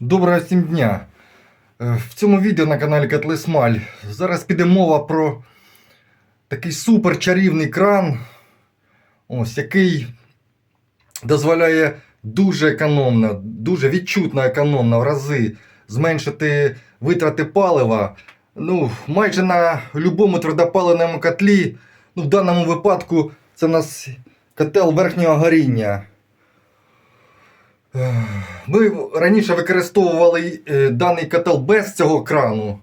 Доброго всім дня! Е, В цьому відео на каналі Котли Смаль зараз піде мова про такий супер чарівний кран, ось, який дозволяє дуже економно, дуже відчутно економно в рази зменшити витрати палива. Ну, майже на будь-якому твердопаливному котлі. Ну, в даному випадку це в нас котел верхнього горіння. Ми раніше використовували е, даний котел без цього крану.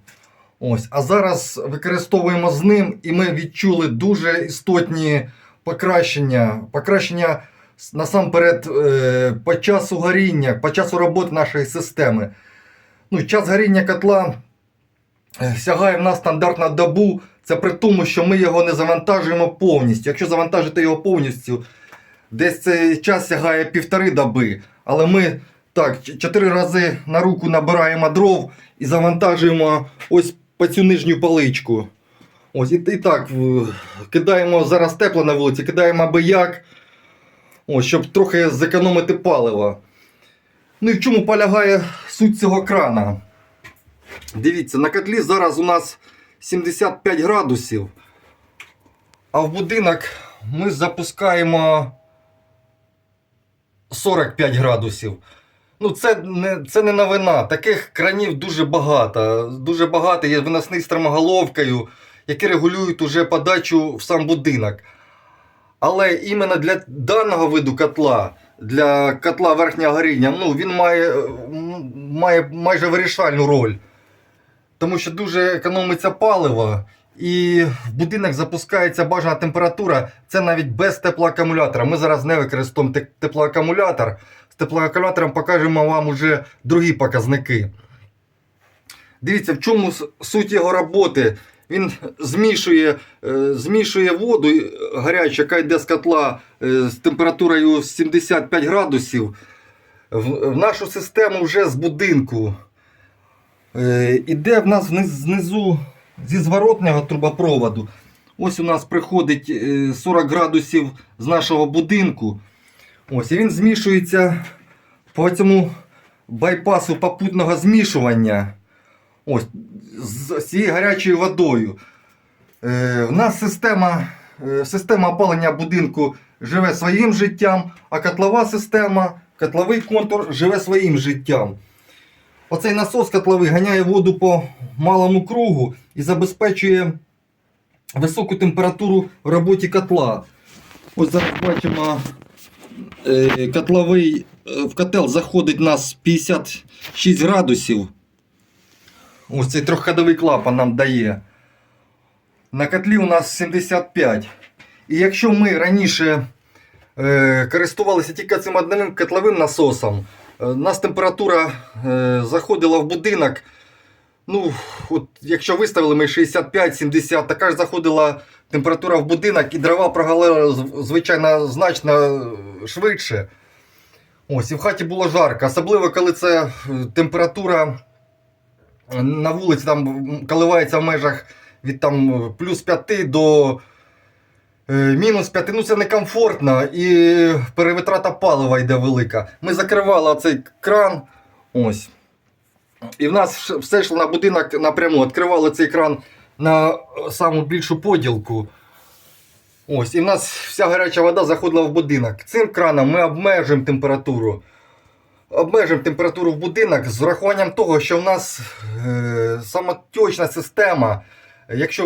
Ось, а зараз використовуємо з ним, і ми відчули дуже істотні покращення. Покращення насамперед е, по часу горіння, по часу роботи нашої системи. Ну, час горіння котла е, сягає в нас стандарт на добу. Це при тому, що ми його не завантажуємо повністю. Якщо завантажити його повністю, десь цей час сягає півтори доби. Але ми так, чотири рази на руку набираємо дров і завантажуємо ось по цю нижню поличку. Ось і, і так кидаємо зараз тепло на вулиці, кидаємо аби як, ось, щоб трохи зекономити паливо. Ну і в чому полягає суть цього крана? Дивіться, на котлі зараз у нас 75 градусів, а в будинок ми запускаємо 45 градусів. Ну, це не, це не новина. Таких кранів дуже багато. Дуже багато є виносний з термоголовкою, які регулюють уже подачу в сам будинок. Але іменно для даного виду котла, для котла верхнього горіння, ну, він має, має майже вирішальну роль. Тому що дуже економиться паливо, і в будинок запускається бажана температура. Це навіть без теплоакумулятора. Ми зараз не використовуємо те- теплоакумулятор. З теплоакумулятором покажемо вам уже другі показники. Дивіться, в чому суть його роботи. Він змішує, е, змішує воду е, гарячу, яка йде з котла е, з температурою 75 градусів. В, нашу систему вже з будинку. Іде в нас знизу зі зворотнього трубопроводу. Ось у нас приходить е, 40 градусів з нашого будинку. Ось, і він змішується по цьому байпасу попутного змішування. Ось, з цією гарячою водою. Е, в нас система, е, система опалення будинку живе своїм життям, а котлова система, котловий контур живе своїм життям. Оцей насос котловий ганяє воду по малому кругу і забезпечує високу температуру в роботі котла. Ось зараз бачимо, е, котловий е, в котел заходить у нас 56 градусів. Ось цей трьохходовий клапан нам дає. На котлі у нас 75. І якщо ми раніше е, користувалися тільки цим одним котловим насосом, у нас температура е, заходила в будинок. Ну, от якщо виставили ми 65-70, така ж заходила температура в будинок і дрова прогалили звичайно значно е, швидше. Ось, і в хаті було жарко. Особливо, коли це е, температура на вулиці там коливається в межах від там плюс 5 до е, мінус 5. Ну це некомфортно і перевитрата палива йде велика. Ми закривали цей кран. Ось. І в нас все йшло на будинок напряму. Відкривали цей кран на е, саму більшу поділку. Ось, і в нас вся гаряча вода заходила в будинок. Цим краном ми обмежуємо температуру. Обмежуємо температуру в будинок з врахуванням того, що в нас е, самотечна система. Якщо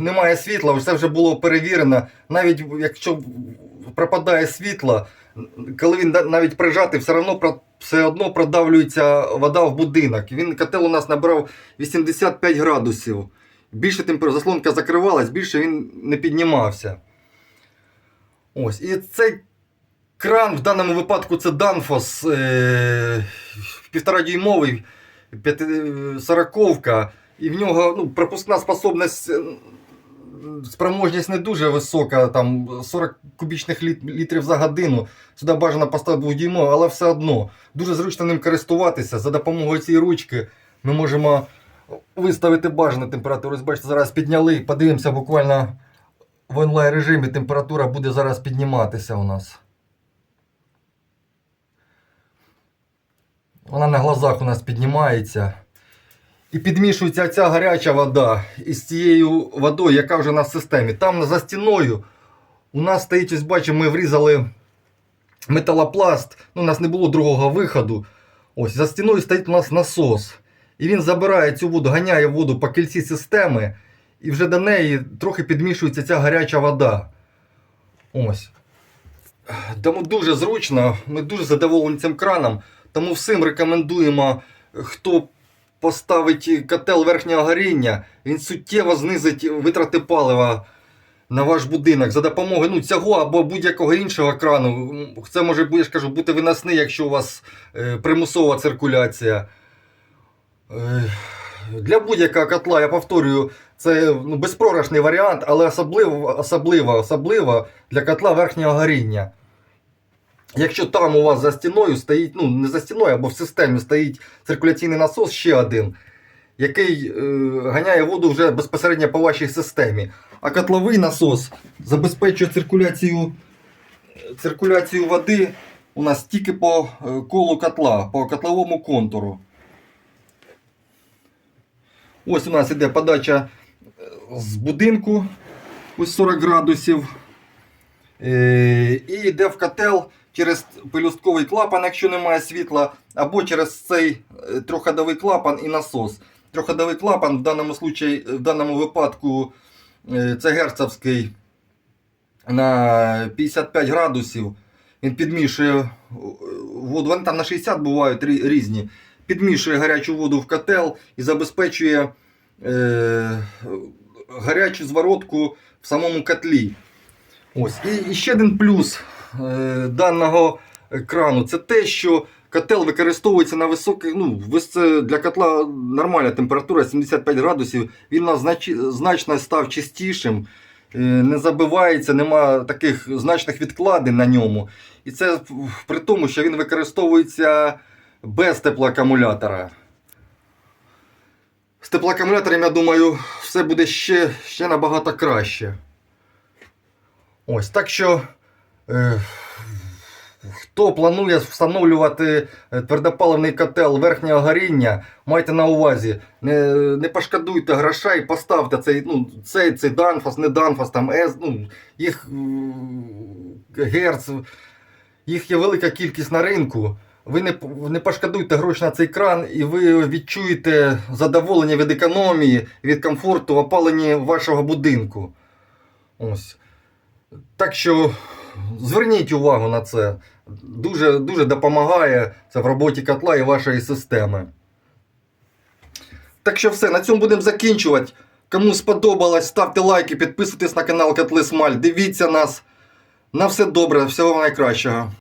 немає світла, це вже було перевірено. Навіть якщо пропадає світло, коли він навіть прижатий, все одно, все одно продавлюється вода в будинок. Він котел у нас набрав 85 градусів. Більше температура, заслонка закривалась, більше він не піднімався. Ось. І цей кран в даному випадку це Danfoss е, півторадюймовий, п'яти- сороковка. І в нього ну, пропускна способність, е, спроможність не дуже висока, там 40 кубічних літ- літрів за годину. Сюди бажано поставити двохдюймовий, але все одно дуже зручно ним користуватися. За допомогою цієї ручки ми можемо виставити бажану температуру. Ось Бачите, зараз підняли. Подивимося буквально в онлайн режимі температура буде зараз підніматися у нас. Вона на глазах у нас піднімається. І підмішується ця гаряча вода із цією водою, яка вже на системі. Там за стіною у нас стоїть, ось бачимо, ми врізали металопласт. Ну, у нас не було другого виходу. Ось за стіною стоїть у нас насос. І він забирає цю воду, ганяє воду по кільці системи, і вже до неї трохи підмішується ця гаряча вода. Ось. Тому дуже зручно, ми дуже задоволені цим краном. Тому всім рекомендуємо, хто поставить котел верхнього горіння, він суттєво знизить витрати палива на ваш будинок за допомогою ну, цього або будь-якого іншого крану. Це може я ж кажу, бути виносний, якщо у вас е, примусова циркуляція. Е, для будь-якого котла, я повторюю, це ну, безпрограшний варіант, але особливо, особливо, особливо для котла верхнього горіння. Якщо там у вас за стіною стоїть, ну не за стіною, або в системі стоїть циркуляційний насос ще один, який е, ганяє воду вже безпосередньо по вашій системі. А котловий насос забезпечує циркуляцію, циркуляцію води у нас тільки по е, колу котла, по котловому контуру. Ось у нас іде подача е, з будинку, ось 40 градусів. Е, І йде в котел через пелюстковий клапан, якщо немає світла, або через цей е, трьохходовий клапан і насос. Трьохходовий клапан в даному, случаї, в даному випадку е, це герцовський на 55 градусів. Він підмішує е, воду, вони там на 60 бувають різні. Підмішує гарячу воду в котел і забезпечує е, гарячу зворотку в самому котлі. Ось. І, і ще один плюс е, даного крану це те, що котел використовується на високих, ну, для котла нормальна температура 75 градусів. Він значно став чистішим, е, не забивається, нема таких значних відкладень на ньому. І це при тому, що він використовується без теплоакумулятора. З теплоакумулятором, я думаю, все буде ще, ще набагато краще. Ось, так що, е, хто планує встановлювати е, твердопаливний котел верхнього горіння, майте на увазі, не, не пошкодуйте грошей, поставте цей, ну, цей, цей Danfoss, не Danfoss, там S, ну, їх е, Герц, їх є велика кількість на ринку. Ви не, не пошкодуйте гроші на цей кран, і ви відчуєте задоволення від економії, від комфорту в опаленні вашого будинку. Ось. Так що зверніть увагу на це. Дуже, дуже допомагає це в роботі котла і вашої системи. Так що все, на цьому будемо закінчувати. Кому сподобалось, ставте лайки, підписуйтесь на канал Котли Смаль, дивіться нас. На все добре, всього найкращого.